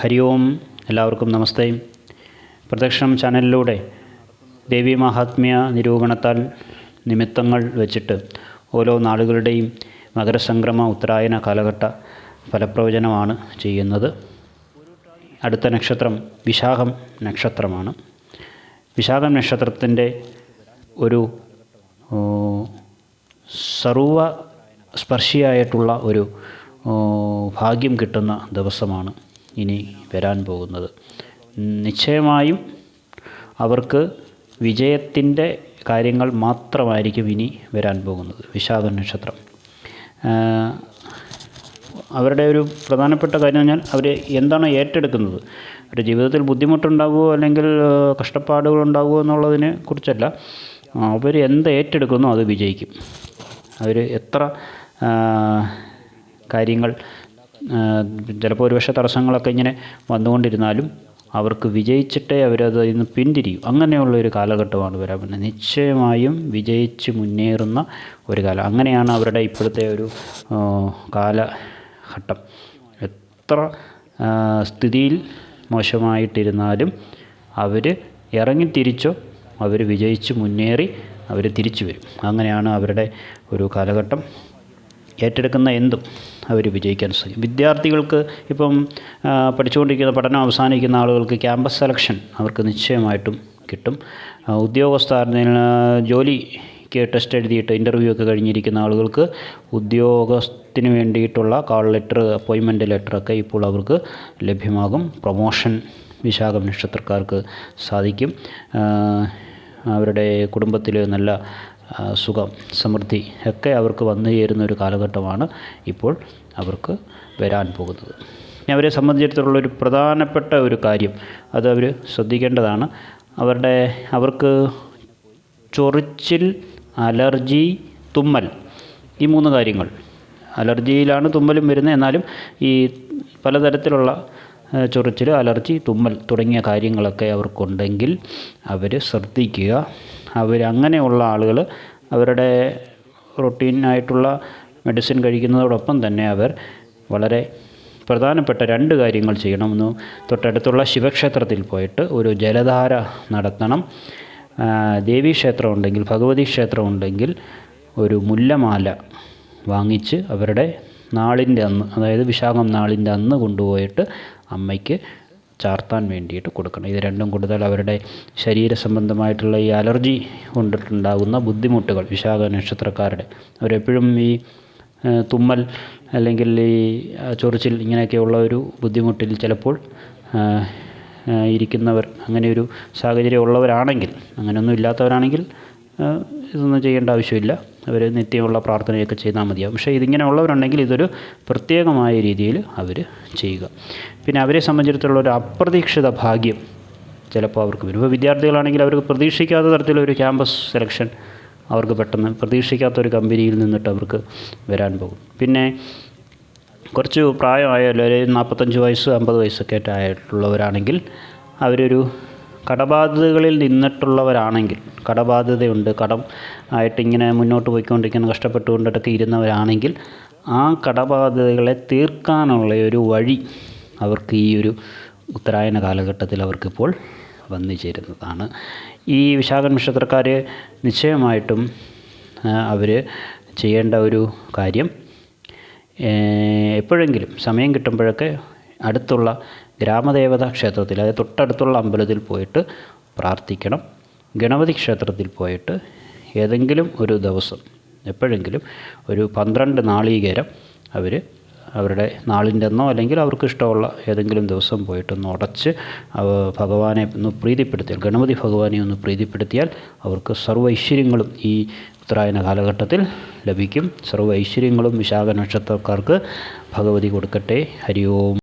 ഹരി ഓം എല്ലാവർക്കും നമസ്തേ. പ്രദക്ഷിണം ചാനലിലൂടെ ദേവി മഹാത്മ്യ നിരൂപണത്താൽ നിമിത്തങ്ങൾ വെച്ചിട്ട് ഓരോ നാളുകളുടെയും മകരസംക്രമ ഉത്തരായന കാലഘട്ട ഫലപ്രവചനമാണ് ചെയ്യുന്നത്. അടുത്ത നക്ഷത്രം വിശാഖം നക്ഷത്രമാണ്. വിശാഖം നക്ഷത്രത്തിന്റെ ഒരു സർവ സ്പർശിയായിട്ടുള്ള ഒരു ഭാഗ്യം കിട്ടുന്ന ദിവസമാണ്. ഇനി വരാൻ പോകുന്നത്. നിശ്ചയമായും അവർക്ക് വിജയത്തിന്റെ കാര്യങ്ങൾ മാത്രമായിരിക്കും ഇനി വരാൻ പോകുന്നത്. വിഷാദ നക്ഷത്രം അവരുടെ ഒരു പ്രധാനപ്പെട്ട കാര്യം പറഞ്ഞാൽ അവർ എന്താണ് ഏറ്റെടുക്കുന്നത്? അവരുടെ ജീവിതത്തിൽ ബുദ്ധിമുട്ടുണ്ടാകുമോ അല്ലെങ്കിൽ കഷ്ടപ്പാടുകൾ ഉണ്ടാകുമോ എന്നുള്ളതിനെ കുറിച്ചല്ല. അവർ എന്ത് ഏറ്റെടുക്കുന്നോ അത് വിജയിക്കും. അവർ എത്ര കാര്യങ്ങൾ ചിലപ്പോൾ ഒരുപക്ഷെ തടസ്സങ്ങളൊക്കെ ഇങ്ങനെ വന്നുകൊണ്ടിരുന്നാലും അവർക്ക് വിജയിച്ചിട്ടേ അവരത് ഇന്ന് പിന്തിരിയും. അങ്ങനെയുള്ള ഒരു കാലഘട്ടമാണ് വരാൻ പിന്നെ നിശ്ചയമായും വിജയിച്ച് മുന്നേറുന്ന ഒരു കാലം. അങ്ങനെയാണ് അവരുടെ ഇപ്പോഴത്തെ ഒരു കാലഘട്ടം. എത്ര സ്ഥിതിയിൽ മോശമായിട്ടിരുന്നാലും അവർ ഇറങ്ങി തിരിച്ചോ അവർ വിജയിച്ച് മുന്നേറി അവർ തിരിച്ചു വരും. അങ്ങനെയാണ് അവരുടെ ഒരു കാലഘട്ടം. ഏറ്റെടുക്കുന്ന എന്തും അവർ വിജയിക്കാൻ സാധിക്കും. വിദ്യാർത്ഥികൾക്ക് ഇപ്പം പഠിച്ചുകൊണ്ടിരിക്കുന്ന പഠനം അവസാനിക്കുന്ന ആളുകൾക്ക് ക്യാമ്പസ് സെലക്ഷൻ അവർക്ക് നിശ്ചയമായിട്ടും കിട്ടും. ആ, ജോലി ജോലിക്ക് ടെസ്റ്റ് എഴുതിയിട്ട് ഇന്റർവ്യൂ ഒക്കെ കഴിഞ്ഞിരിക്കുന്ന ആളുകൾക്ക് ഉദ്യോഗത്തിന് വേണ്ടിയിട്ടുള്ള കാൾ ലെറ്റർ അപ്പോയിൻമെന്റ് ലെറ്ററൊക്കെ ഇപ്പോൾ അവർക്ക് ലഭ്യമാകും. പ്രൊമോഷൻ വിശാഖം നക്ഷത്രക്കാർക്ക് സാധിക്കും. അവരുടെ കുടുംബത്തിൽ നല്ല സുഖം സമൃദ്ധി ഒക്കെ അവർക്ക് വന്നു ചേരുന്ന ഒരു കാലഘട്ടമാണ് ഇപ്പോൾ അവർക്ക് വരാൻ പോകുന്നത്. ഇനി അവരെ സംബന്ധിച്ചിടത്തോളം ഒരു പ്രധാനപ്പെട്ട ഒരു കാര്യം അത് അവർ ശ്രദ്ധിക്കേണ്ടതാണ്. അവരുടെ അവർക്ക് ചൊറിച്ചിൽ അലർജി തുമ്മൽ ഈ മൂന്ന് കാര്യങ്ങൾ. അലർജിയിലാണ് തുമ്മലും വരുന്നത്. എന്നാലും ഈ പലതരത്തിലുള്ള ചൊറിച്ചിൽ അലർജി തുമ്മൽ തുടങ്ങിയ കാര്യങ്ങളൊക്കെ അവർക്കുണ്ടെങ്കിൽ അവർ ശ്രദ്ധിക്കുക. അവർ അങ്ങനെയുള്ള ആളുകൾ അവരുടെ റൊട്ടീനായിട്ടുള്ള മെഡിസിൻ കഴിക്കുന്നതോടൊപ്പം തന്നെ അവർ വളരെ പ്രധാനപ്പെട്ട രണ്ട് കാര്യങ്ങൾ ചെയ്യണം ഒന്ന് തൊട്ടടുത്തുള്ള ശിവക്ഷേത്രത്തിൽ പോയിട്ട് ഒരു ജലധാര നടത്തണം. ദേവീ ക്ഷേത്രം ഉണ്ടെങ്കിൽ ഭഗവതി ക്ഷേത്രം ഉണ്ടെങ്കിൽ ഒരു മുല്ലമാല വാങ്ങിച്ച് അവരുടെ നാളിന്റെ അന്ന് അതായത് വിശാഖം നാളിന്റെ അന്ന് കൊണ്ടുപോയിട്ട് അമ്മയ്ക്ക് ചാർത്താൻ വേണ്ടിയിട്ട് കൊടുക്കണം. ഇത് രണ്ടും കൂടുതൽ അവരുടെ ശരീര സംബന്ധമായിട്ടുള്ള ഈ അലർജി കൊണ്ടിട്ടുണ്ടാകുന്ന ബുദ്ധിമുട്ടുകൾ വിശാഖ നക്ഷത്രക്കാരുടെ. അവരെപ്പോഴും ഈ തുമ്മൽ അല്ലെങ്കിൽ ഈ ചൊറിച്ചിൽ ഇങ്ങനെയൊക്കെയുള്ള ഒരു ബുദ്ധിമുട്ടിൽ ചിലപ്പോൾ ഇരിക്കുന്നവർ അങ്ങനെ ഒരു സാഹചര്യം ഉള്ളവരാണെങ്കിൽ അങ്ങനെയൊന്നും ഇല്ലാത്തവരാണെങ്കിൽ ഇതൊന്നും ചെയ്യേണ്ട ആവശ്യമില്ല. അവർ നിത്യമുള്ള പ്രാർത്ഥനയൊക്കെ ചെയ്താൽ മതിയാവും. പക്ഷേ ഇതിങ്ങനെ ഉള്ളവരുണ്ടെങ്കിൽ ഇതൊരു പ്രത്യേകമായ രീതിയിൽ അവർ ചെയ്യുക. പിന്നെ അവരെ സംബന്ധിച്ചിടത്തോളം ഒരു അപ്രതീക്ഷിത ഭാഗ്യം ചിലപ്പോൾ അവർക്ക് വരും. ഇപ്പോൾ വിദ്യാർത്ഥികളാണെങ്കിൽ അവർക്ക് പ്രതീക്ഷിക്കാത്ത തരത്തിലൊരു ക്യാമ്പസ് സെലക്ഷൻ അവർക്ക് പെട്ടെന്ന് പ്രതീക്ഷിക്കാത്ത ഒരു കമ്പനിയിൽ നിന്നിട്ട് അവർക്ക് വരാൻ പോകും. പിന്നെ കുറച്ച് പ്രായമായാലും ഒരു നാൽപ്പത്തഞ്ച് വയസ്സ് അമ്പത് വയസ്സൊക്കെ ആയിട്ട് ആയിട്ടുള്ളവരാണെങ്കിൽ അവരൊരു കടബാധ്യതകളിൽ നിന്നിട്ടുള്ളവരാണെങ്കിൽ കടബാധ്യതയുണ്ട് കടം ആയിട്ട് ഇങ്ങനെ മുന്നോട്ട് പോയിക്കൊണ്ടിരിക്കുന്ന കഷ്ടപ്പെട്ടുകൊണ്ടൊക്കെ ഇരുന്നവരാണെങ്കിൽ ആ കടബാധ്യതകളെ തീർക്കാനുള്ള ഒരു വഴി അവർക്ക് ഈ ഒരു ഉത്തരായന കാലഘട്ടത്തിൽ അവർക്കിപ്പോൾ വന്നു ചേരുന്നതാണ്. ഈ വിശാഖ നക്ഷത്രക്കാർ നിശ്ചയമായിട്ടും അവർ ചെയ്യേണ്ട ഒരു കാര്യം എപ്പോഴെങ്കിലും സമയം കിട്ടുമ്പോഴൊക്കെ അടുത്തുള്ള ഗ്രാമദേവത ക്ഷേത്രത്തിൽ അതായത് തൊട്ടടുത്തുള്ള അമ്പലത്തിൽ പോയിട്ട് പ്രാർത്ഥിക്കണം. ഗണപതി ക്ഷേത്രത്തിൽ പോയിട്ട് ഏതെങ്കിലും ഒരു ദിവസം എപ്പോഴെങ്കിലും ഒരു പന്ത്രണ്ട് നാളീകരം അവർ അവരുടെ നാളിന്റെ അന്നോ അല്ലെങ്കിൽ അവർക്ക് ഇഷ്ടമുള്ള ഏതെങ്കിലും ദിവസം പോയിട്ടൊന്ന് ഉടച്ച് ഭഗവാനെ ഒന്ന് പ്രീതിപ്പെടുത്തിയാൽ ഗണപതി ഭഗവാനെ ഒന്ന് പ്രീതിപ്പെടുത്തിയാൽ അവർക്ക് സർവ ഐശ്വര്യങ്ങളും ഈ ഉത്തരായന കാലഘട്ടത്തിൽ ലഭിക്കും. സർവ ഐശ്വര്യങ്ങളും വിശാഖ നക്ഷത്രക്കാർക്ക് ഭഗവതി കൊടുക്കട്ടെ. ഹരി ഓം.